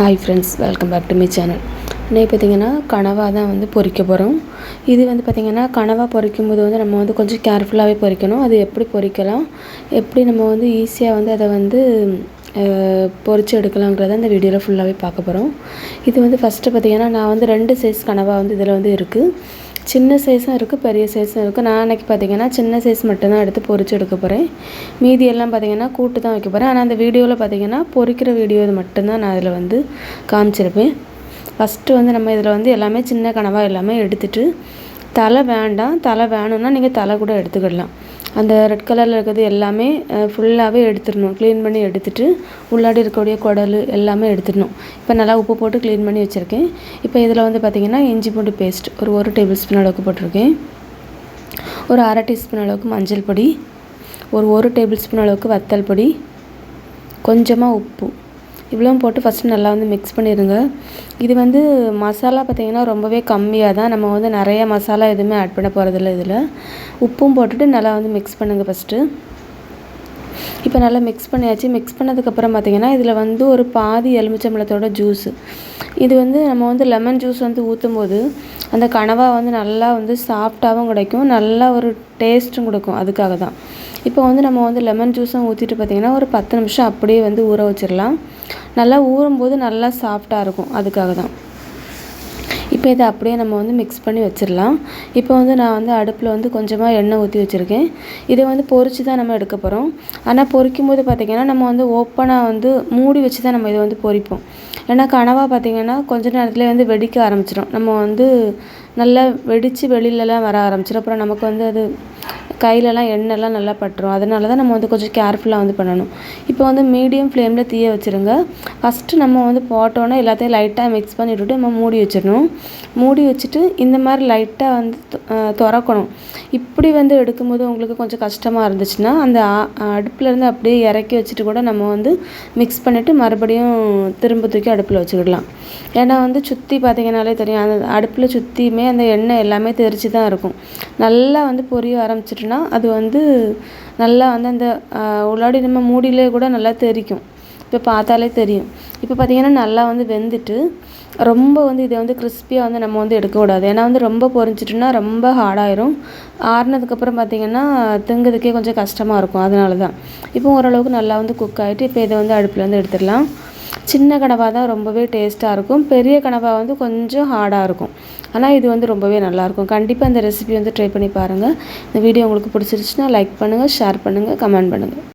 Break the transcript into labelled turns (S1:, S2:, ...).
S1: Hi friends welcome back to my channel இன்னைக்கு பார்த்தீங்கன்னா கனவா தான் வந்து பொறிக்க போகிறோம் இது வந்து பார்த்திங்கன்னா கனவா பொறிக்கும் போது வந்து நம்ம வந்து கொஞ்சம் கேர்ஃபுல்லாகவே பொறிக்கணும். அது எப்படி பொறிக்கலாம்? எப்படி நம்ம வந்து ஈஸியாக வந்து அதை வந்து பொறிச்சு எடுக்கலாங்கிறத இந்த வீடியோவில் ஃபுல்லாகவே பார்க்க போகிறோம் இது வந்து ஃபஸ்ட்டு பார்த்திங்கன்னா நான் வந்து ரெண்டு சைஸ் கனவா வந்து இதில் வந்து இருக்குது சின்ன சைஸும் இருக்குது பெரிய சைஸும் இருக்குது நான் அன்றைக்கி பார்த்திங்கன்னா சின்ன சைஸ் மட்டும்தான் எடுத்து பொறிச்சு எடுக்க போகிறேன் மீதி எல்லாம் பார்த்திங்கன்னா கூட்டு தான் வைக்க போகிறேன் ஆனால் அந்த வீடியோவில் பார்த்திங்கன்னா பொறிக்கிற வீடியோ இது மட்டும்தான் நான் அதில் வந்து காமிச்சிருப்பேன். ஃபஸ்ட்டு வந்து நம்ம இதில் வந்து எல்லாமே சின்ன கனவாக எல்லாமே எடுத்துகிட்டு தலை வேண்டாம். தலை வேணும்னா நீங்கள் தலை கூட எடுத்துக்கிடலாம். அந்த ரெட் கலரில் இருக்கிறது எல்லாமே ஃபுல்லாகவே எடுத்துடணும். க்ளீன் பண்ணி எடுத்துகிட்டு உள்ளாடி இருக்கக்கூடிய குடல் எல்லாமே எடுத்துடணும். இப்போ நல்லா உப்பு போட்டு க்ளீன் பண்ணி வச்சுருக்கேன். இப்போ இதில் வந்து பார்த்திங்கன்னா இஞ்சி பூண்டு பேஸ்ட் ஒரு ஒரு டேபிள் ஸ்பூன் அளவுக்கு போட்டிருக்கேன். ஒரு அரை டீஸ்பூன் அளவுக்கு மஞ்சள் பொடி ஒரு ஒரு டேபிள் ஸ்பூன் அளவுக்கு வத்தல் பொடி கொஞ்சமாக உப்பு. இவ்வளோ போட்டு ஃபஸ்ட்டு நல்லா வந்து மிக்ஸ் பண்ணிடுங்க இது வந்து மசாலா பார்த்திங்கன்னா ரொம்பவே கம்மியாக தான் நம்ம வந்து நிறைய மசாலா எதுவுமே ஆட் பண்ண போகிறதில்ல இதில். உப்பும் போட்டுட்டு நல்லா வந்து மிக்ஸ் பண்ணுங்கள் ஃபஸ்ட்டு இப்போ நல்லா மிக்ஸ் பண்ணியாச்சு. மிக்ஸ் பண்ணதுக்கப்புறம் பார்த்திங்கன்னா இதில் வந்து ஒரு பாதி எலுமிச்சம்பழத்தோட ஜூஸு இது வந்து நம்ம வந்து லெமன் ஜூஸ் வந்து ஊற்றும் போது அந்த கனவா வந்து நல்லா வந்து சாஃப்டாகவும் கிடைக்கும். நல்லா ஒரு டேஸ்ட்டும் கொடுக்கும். அதுக்காக தான். இப்போ வந்து நம்ம வந்து லெமன் ஜூஸும் ஊற்றிட்டு பார்த்திங்கன்னா ஒரு பத்து நிமிஷம் அப்படியே வந்து ஊற வச்சிடலாம். நல்லா ஊறும்போது நல்லா சாஃப்டாக இருக்கும். அதுக்காக தான். இப்போ இதை அப்படியே நம்ம வந்து மிக்ஸ் பண்ணி வச்சிடலாம். இப்போ வந்து நான் வந்து அடுப்பில் வந்து கொஞ்சமாக எண்ணெய் ஊற்றி வச்சுருக்கேன். இதை வந்து பொறிச்சு தான் நம்ம எடுக்க போகிறோம் ஆனால் பொரிக்கும் போது பார்த்திங்கன்னா நம்ம வந்து ஓப்பனாக வந்து மூடி வச்சு தான் நம்ம இதை வந்து பொரிப்போம். ஏன்னா கனவாக பார்த்திங்கன்னா கொஞ்ச நேரத்தில் வந்து வெடிக்க ஆரம்பிச்சிடும் நம்ம வந்து நல்லா வெடித்து வெளியிலலாம் வர ஆரம்பிச்சிடும் அப்புறம் நமக்கு வந்து அது கையிலலாம் எண்ணெய்லாம் நல்லா பட்டுரும். அதனால தான் நம்ம வந்து கொஞ்சம் கேர்ஃபுல்லாக வந்து பண்ணணும். இப்போ வந்து மீடியம் ஃப்ளேமில் தீய வச்சுருங்க. ஃபஸ்ட்டு நம்ம வந்து போட்டோன்னே எல்லாத்தையும் லைட்டாக மிக்ஸ் பண்ணி விட்டுட்டு நம்ம மூடி வச்சிடணும். மூடி வச்சுட்டு இந்த மாதிரி லைட்டாக வந்து திறக்கணும். இப்படி வந்து எடுக்கும்போது உங்களுக்கு கொஞ்சம் கஷ்டமாக இருந்துச்சுன்னா அந்த அடுப்புலேருந்து அப்படியே இறக்கி வச்சுட்டு கூட நம்ம வந்து மிக்ஸ் பண்ணிவிட்டு மறுபடியும் திரும்ப தூக்கி அடுப்பில் வச்சுக்கிடலாம். ஏன்னா வந்து சுற்றி பார்த்திங்கனாலே தெரியும் அந்த அடுப்பில் சுற்றியுமே அந்த எண்ணெய் எல்லாமே தெரிச்சு தான் இருக்கும். நல்லா வந்து பொரிய ஆரம்பிச்சிட்டுனா அது வந்து நல்லா வந்து அந்த உள்ளாடி நம்ம மூடியிலே கூட நல்லா தெரிக்கும். இப்போ பார்த்தாலே தெரியும். இப்போ பார்த்திங்கன்னா நல்லா வந்து வெந்துட்டு ரொம்ப வந்து இதை வந்து கிறிஸ்பியாக வந்து நம்ம வந்து எடுக்கக்கூடாது. ஏன்னா வந்து ரொம்ப பொரிஞ்சிட்டுனா ரொம்ப ஹார்டாயிரும் ஆறுனதுக்கப்புறம் பார்த்திங்கன்னா திங்கிறதுக்கே கொஞ்சம் கஷ்டமாக இருக்கும். அதனால தான் இப்போ ஓரளவுக்கு நல்லா வந்து குக் ஆகிட்டு இப்போ இதை வந்து அடுப்பில் வந்து எடுத்துடலாம். சின்ன கனவா தான் ரொம்பவே டேஸ்ட்டாக இருக்கும். பெரிய கனவா வந்து கொஞ்சம் ஹார்டாக இருக்கும். ஆனால் இது வந்து ரொம்பவே நல்லாயிருக்கும் கண்டிப்பாக இந்த ரெசிபி வந்து ட்ரை பண்ணி பாருங்கள் இந்த வீடியோ உங்களுக்கு பிடிச்சிருச்சுன்னா லைக் பண்ணுங்கள் ஷேர் பண்ணுங்கள் கமெண்ட் பண்ணுங்கள்